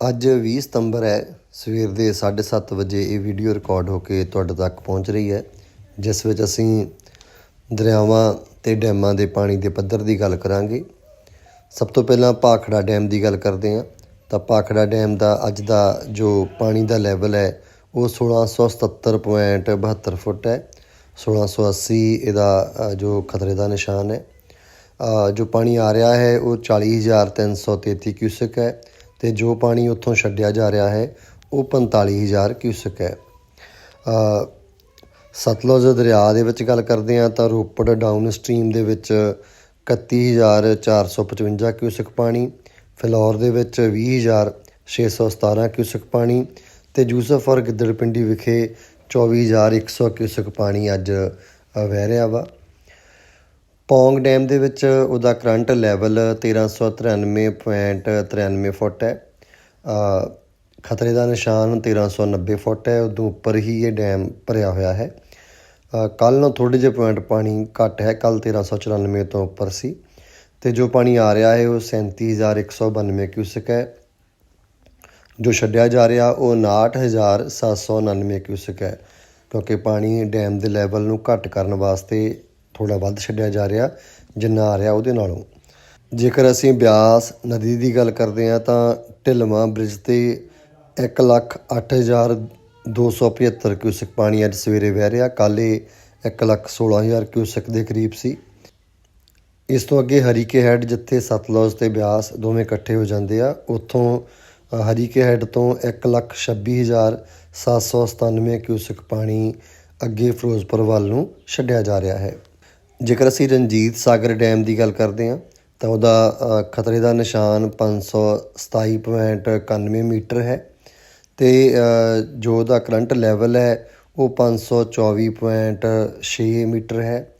ਅੱਜ 20 ਸਤੰਬਰ ਹੈ, ਸਵੇਰ ਦੇ 7:30 ਵਜੇ ਇਹ ਵੀਡੀਓ ਰਿਕਾਰਡ ਹੋ ਕੇ ਤੁਹਾਡੇ ਤੱਕ ਪਹੁੰਚ ਰਹੀ ਹੈ, ਜਿਸ ਵਿੱਚ ਅਸੀਂ ਦਰਿਆਵਾਂ ਤੇ ਡੈਮਾਂ ਦੇ ਪਾਣੀ ਦੇ ਪੱਧਰ ਦੀ ਗੱਲ ਕਰਾਂਗੇ। ਸਭ ਤੋਂ ਪਹਿਲਾਂ ਭਾਖੜਾ ਡੈਮ ਦੀ ਗੱਲ ਕਰਦੇ ਹਾਂ। ਤਾਂ ਭਾਖੜਾ ਡੈਮ ਦਾ ਅੱਜ ਦਾ ਜੋ ਪਾਣੀ ਦਾ ਲੈਵਲ ਹੈ, ਉਹ 1677.72 ਫੁੱਟ ਹੈ। 1680 ਇਹਦਾ ਜੋ ਖਤਰੇ ਦਾ ਨਿਸ਼ਾਨ ਹੈ। ਜੋ ਪਾਣੀ ਆ ਰਿਹਾ ਹੈ, ਉਹ 40333 ਕਿਊਸਕ ਹੈ। ਤੇ ਜੋ ਪਾਣੀ ਉੱਥੋਂ ਛੱਡਿਆ ਜਾ ਰਿਹਾ ਹੈ, ਉਹ 45000 ਕਿਊਸਕ ਹੈ। ਸਤਲੁਜ ਦਰਿਆ ਦੇ ਵਿੱਚ ਗੱਲ ਕਰਦੇ ਹਾਂ ਤਾਂ ਰੋਪੜ ਡਾਊਨ ਸਟਰੀਮ ਦੇ ਵਿੱਚ 31455 ਕਿਊਸਕ ਪਾਣੀ, ਫਿਲੌਰ ਦੇ ਵਿੱਚ 20617 ਕਿਊਸਕ ਪਾਣੀ ਤੇ ਯੂਸਫਰ ਗਿੱਦੜਪਿੰਡੀ ਵਿਖੇ 24100 ਕਿਊਸਕ ਪਾਣੀ ਅੱਜ ਵਹਿ ਰਿਹਾ ਵਾ। ਪੌਂਗ ਡੈਮ ਦੇ ਵਿੱਚ ਉਹਦਾ ਕਰੰਟ ਲੈਵਲ 1393.93 ਫੁੱਟ ਹੈ। ਖਤਰੇ ਦਾ ਨਿਸ਼ਾਨ 1390 ਫੁੱਟ ਹੈ। ਉਦੋਂ ਉੱਪਰ ਹੀ ਇਹ ਡੈਮ ਭਰਿਆ ਹੋਇਆ ਹੈ। ਕੱਲ ਨੂੰ ਥੋੜੇ ਜਿਹੇ ਪੁਆਇੰਟ ਪਾਣੀ ਘੱਟ ਹੈ। ਕੱਲ 1394 ਤੋਂ ਉੱਪਰ ਸੀ। ਤੇ ਜੋ ਪਾਣੀ ਆ ਰਿਹਾ ਹੈ, ਉਹ 37192 ਕਿਊਸਕ ਹੈ। ਜੋ ਛੱਡਿਆ ਜਾ ਰਿਹਾ, ਉਹ 69799 ਕਿਊਸਕ ਹੈ। ਕਿਉਂਕਿ ਪਾਣੀ ਡੈਮ ਦੇ ਲੈਵਲ ਨੂੰ ਘੱਟ ਕਰਨ ਵਾਸਤੇ ਥੋੜਾ ਵੱਧ ਛੱਡਿਆ ਜਾ ਰਿਹਾ, ਜਿੰਨਾ ਆ ਰਿਹਾ ਉਹਦੇ ਨਾਲੋਂ। ਜੇਕਰ ਅਸੀਂ ਬਿਆਸ ਨਦੀ ਦੀ ਗੱਲ ਕਰਦੇ ਹਾਂ, ਤਾਂ ਢਿਲਵਾਂ ਬ੍ਰਿਜ ਤੇ 108275 ਕਿਊਸਕ ਪਾਣੀ ਅੱਜ ਸਵੇਰੇ ਵਹਿ ਰਿਹਾ, ਕੱਲ੍ਹ ਇਹ 116000 ਕਿਊਸਕ ਦੇ ਕਰੀਬ ਸੀ। ਇਸ ਤੋਂ ਅੱਗੇ ਹਰੀਕੇ ਹੈਡ ਜਿੱਥੇ ਸਤਲੁਜ ਤੇ ਬਿਆਸ ਦੋਵੇਂ ਇਕੱਠੇ ਹੋ ਜਾਂਦੇ ਆ, ਉੱਥੋਂ ਹਰੀਕੇ ਹੈਡ ਤੋਂ 126797 ਕਿਊਸਕ ਪਾਣੀ ਅੱਗੇ ਫਿਰੋਜ਼ਪੁਰ ਵੱਲ ਨੂੰ ਛੱਡਿਆ ਜਾ ਰਿਹਾ ਹੈ। ਜੇਕਰ ਅਸੀਂ ਰਣਜੀਤ ਸਾਗਰ ਡੈਮ ਦੀ ਗੱਲ ਕਰਦੇ ਹਾਂ ਤਾਂ ਉਹਦਾ ਖਤਰੇ ਦਾ ਨਿਸ਼ਾਨ 527.91 ਮੀਟਰ ਹੈ ਤੇ ਜੋ ਉਹਦਾ ਕਰੰਟ ਲੈਵਲ ਹੈ ਉਹ 524.6 ਮੀਟਰ ਹੈ।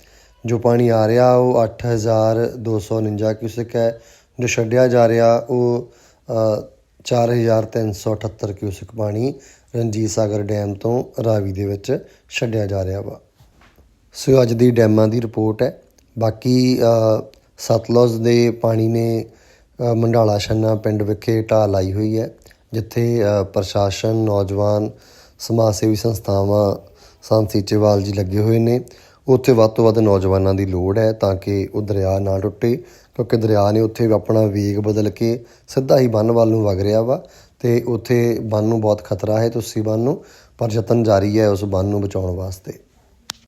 ਜੋ ਪਾਣੀ ਆ ਰਿਹਾ ਉਹ 8249 ਕਿਊਸਕ ਹੈ। ਜੋ ਛੱਡਿਆ ਜਾ ਰਿਹਾ ਉਹ ਅ, 4378 ਕਿਊਸਕ ਪਾਣੀ ਰਣਜੀਤ ਸਾਗਰ ਡੈਮ ਤੋਂ ਰਾਵੀ ਦੇ ਵਿੱਚ ਛੱਡਿਆ ਜਾ ਰਿਹਾ ਵਾ। ਸੋ ਅੱਜ ਦੀ ਡੈਮਾਂ ਦੀ ਰਿਪੋਰਟ ਹੈ। ਬਾਕੀ ਅ, ਸਤਲੁਜ ਦੇ ਪਾਣੀ ਨੇ ਮੰਡਾਲਾ ਛੰਨਾ ਪਿੰਡ ਵਿਖੇ ਢਾਹ ਲਾਈ ਹੋਈ ਹੈ ਜਿੱਥੇ ਪ੍ਰਸ਼ਾਸਨ ਨੌਜਵਾਨ ਸਮਾਜ ਸੇਵੀ ਸੰਸਥਾਵਾਂ ਸੰਤ ਸੀਚੇਵਾਲ ਜੀ ਲੱਗੇ ਹੋਏ ਨੇ। ਉੱਥੇ ਵੱਧ ਤੋਂ ਵੱਧ ਨੌਜਵਾਨਾਂ ਦੀ ਲੋੜ ਹੈ ਤਾਂ ਕਿ ਉਹ ਦਰਿਆ ਨਾ ਟੁੱਟੇ ਕਿਉਂਕਿ ਦਰਿਆ ਨੇ ਉੱਥੇ ਆਪਣਾ ਵੇਗ ਬਦਲ ਕੇ ਸਿੱਧਾ ਹੀ ਬੰਨ ਵੱਲ ਨੂੰ ਵਗ ਰਿਹਾ ਵਾ ਤੇ ਉੱਥੇ ਬੰਨ ਨੂੰ ਬਹੁਤ ਖਤਰਾ ਹੈ ਤੁਸੀਂ ਬੰਨ ਨੂੰ ਪਰ ਯਤਨ ਜਾਰੀ ਹੈ ਉਸ ਬੰਨ ਨੂੰ ਬਚਾਉਣ ਵਾਸਤੇ।